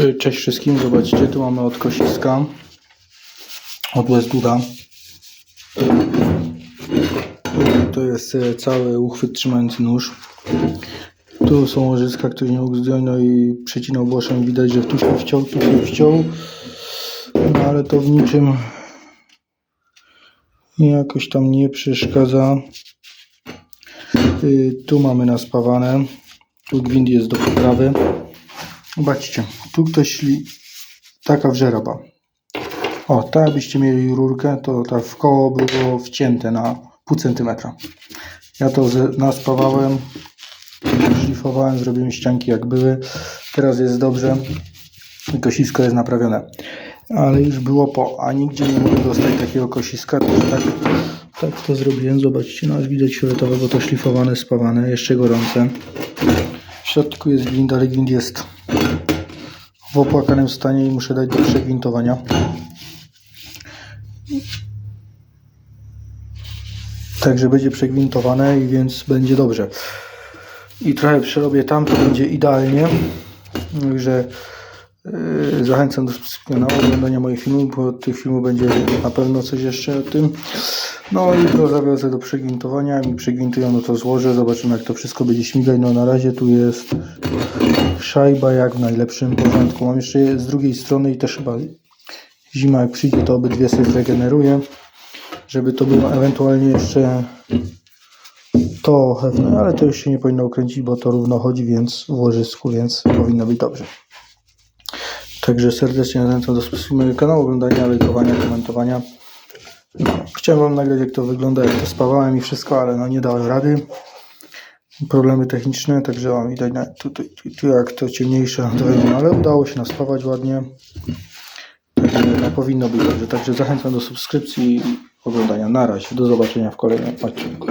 Y, Cześć wszystkim, zobaczcie, tu mamy od kosiska, od Westwooda. Tu to jest e, cały uchwyt trzymający nóż. Tu są łożyska, które nie mógł zdjąć, no i przecinał boszem. Widać, że tu się wciął, tu się wciął, no ale to w niczym jakoś tam nie przeszkadza. Y, Tu mamy naspawane, tu gwint jest do poprawy. Zobaczcie, tu ktoś szli, taka wżeraba. O, tak jakbyście mieli rurkę, to tak w koło było wcięte na pół centymetra. Ja to naspawałem, szlifowałem, zrobiłem ścianki jak były. Teraz jest dobrze kosisko jest naprawione. Ale już było po, a nigdzie nie mogę dostać takiego kosiska, tak, tak to zrobiłem. Zobaczcie, no aż widać fioletowe, bo to szlifowane, spawane, jeszcze gorące. W środku jest gwint, ale gwint jest w opłakanym stanie i muszę dać do przegwintowania. Także będzie przegwintowane i więc będzie dobrze. I trochę przerobię tam, to będzie idealnie. Także yy, zachęcam do oglądania moich filmów, bo tych filmów będzie na pewno coś jeszcze o tym. No i to zawiozę do przegwintowania. Mi przegwintują, no to złożę. Zobaczymy jak to wszystko będzie śmigać. No na razie tu jest szajba jak w najlepszym porządku. Mam jeszcze z drugiej strony i też chyba zima jak przyjdzie, to obydwie sobie zregeneruję, żeby to było ewentualnie jeszcze to pewne, ale to już się nie powinno ukręcić, bo to równo chodzi, więc w łożysku, więc powinno być dobrze. Także serdecznie zachęcam do mojego kanału, oglądania, lajkowania, komentowania. Chciałem Wam nagrać jak to wygląda, jak to spawałem i wszystko, ale no nie dałem rady problemy techniczne, także o, widać na, tu, tu, tu, jak to ciemniejsze, to ale udało się naspawać ładnie. Także no, powinno być dobrze. Także zachęcam do subskrypcji i oglądania. Na razie, do zobaczenia w kolejnym odcinku.